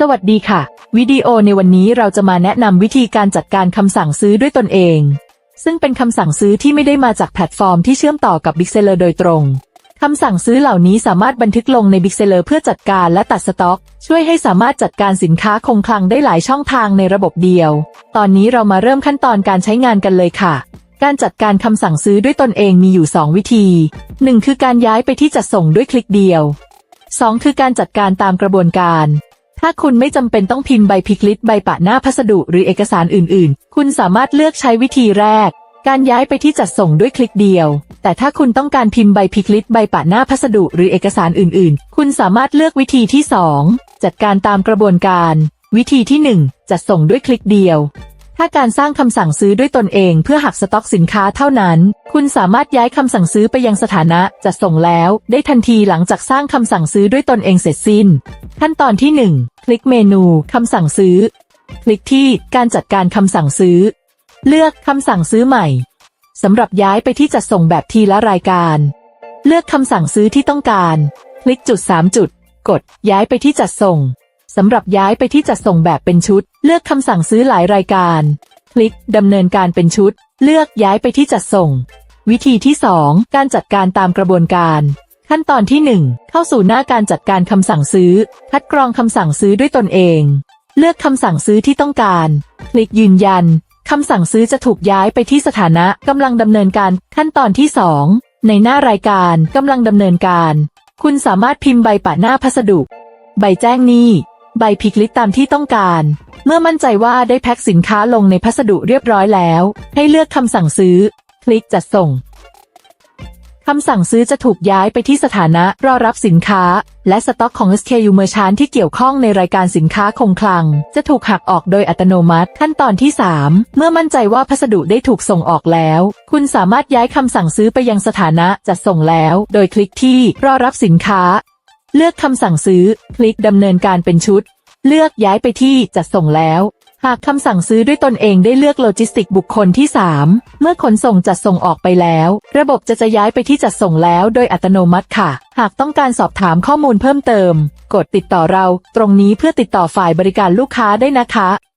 สวัสดีค่ะ วิดีโอในวันนี้เราจะมาแนะนำวิธีการจัดการคำสั่งซื้อด้วยตนเอง ซึ่งเป็นคำสั่งซื้อที่ไม่ได้มาจากแพลตฟอร์มที่เชื่อมต่อกับ Big Seller โดยตรงคำสั่งซื้อเหล่านี้สามารถบันทึกลงใน Big Seller เพื่อจัดการและตัดสต็อก ช่วยให้สามารถจัดการสินค้าคงคลังได้หลายช่องทางในระบบเดียว ตอนนี้เรามาเริ่มขั้นตอนการใช้งานกันเลยค่ะ การจัดการคำสั่งซื้อด้วยตนเองมีอยู่ 2 วิธี 1 คือการย้ายไปที่จัดส่งด้วยคลิกเดียว 2 คือการจัดการตามกระบวนการ ถ้าคุณไม่จำเป็นต้องพิมพ์ใบพิกลิตใบปะหน้าพัสดุหรือเอกสารอื่นๆ คุณสามารถเลือกใช้วิธีแรก การย้ายไปที่จัดส่งด้วยคลิกเดียว แต่ถ้าคุณต้องการพิมพ์ใบพิกลิตใบปะหน้าพัสดุหรือเอกสารอื่นๆ คุณสามารถเลือกวิธีที่ 2 จัดการตามกระบวนการ วิธีที่ 1 จัดส่งด้วยคลิกเดียวถ้าการสร้างคำสั่งซื้อด้วยตนเองเพื่อหักสต็อกสินค้าเท่านั้น คุณสามารถย้ายคำสั่งซื้อไปยังสถานะจัดส่งแล้ว ได้ทันทีหลังจากสร้างคำสั่งซื้อด้วยตนเองเสร็จสิ้น ขั้นตอนที่1 คลิกเมนูคำสั่งซื้อ คลิกที่การจัดการคำสั่งซื้อ เลือกคำสั่งซื้อใหม่สำหรับย้ายไปที่จัดส่งแบบทีละรายการ เลือกคำสั่งซื้อที่ต้องการ คลิกจุด 3 จุด กด ย้ายไปที่จัดส่งสำหรับย้ายไปที่จัดส่งแบบเป็นชุด เลือกคำสั่งซื้อหลายรายการ คลิกดำเนินการเป็นชุด เลือกย้ายไปที่จัดส่ง วิธีที่ 2 การจัดการตามกระบวนการ ขั้นตอนที่ 1 เข้าสู่หน้าการจัดการคำสั่งซื้อ คัดกรองคำสั่งซื้อด้วยตนเอง เลือกคำสั่งซื้อที่ต้องการ คลิกยืนยันคำสั่งซื้อจะถูกย้ายไปที่สถานะกำลังดำเนินการขั้นตอนที่ 2 ในหน้ารายการกำลังดำเนินการ คุณสามารถพิมพ์ใบปะหน้าพัสดุ ใบแจ้งหนี้ใบพิกลิตตามที่ต้องการ เมื่อมั่นใจว่าได้แพ็คสินค้าลงในพัสดุเรียบร้อยแล้ว ให้เลือกคำสั่งซื้อ คลิกจัดส่ง คำสั่งซื้อจะถูกย้ายไปที่สถานะรอรับสินค้า และสต็อกของ SKU Merchant ที่เกี่ยวข้องในรายการสินค้าคงคลัง จะถูกหักออกโดยอัตโนมัติ ขั้นตอนที่ 3 เมื่อมั่นใจว่าพัสดุได้ถูกส่งออกแล้ว คุณสามารถย้ายคำสั่งซื้อไปยังสถานะจัดส่งแล้ว โดยคลิกที่รอรับสินค้า เลือกคำสั่งซื้อ คลิกดำเนินการเป็นชุด เลือกย้ายไปที่จัดส่งแล้ว หากคำสั่งซื้อด้วยตนเองได้เลือกโลจิสติกบุคคลที่ 3 เมื่อขนส่งจัดส่งออกไปแล้ว ระบบจะจะย้ายไปที่จัดส่งแล้วโดยอัตโนมัติค่ะ หากต้องการสอบถามข้อมูลเพิ่มเติม กดติดต่อเราตรงนี้เพื่อติดต่อฝ่ายบริการลูกค้าได้นะคะ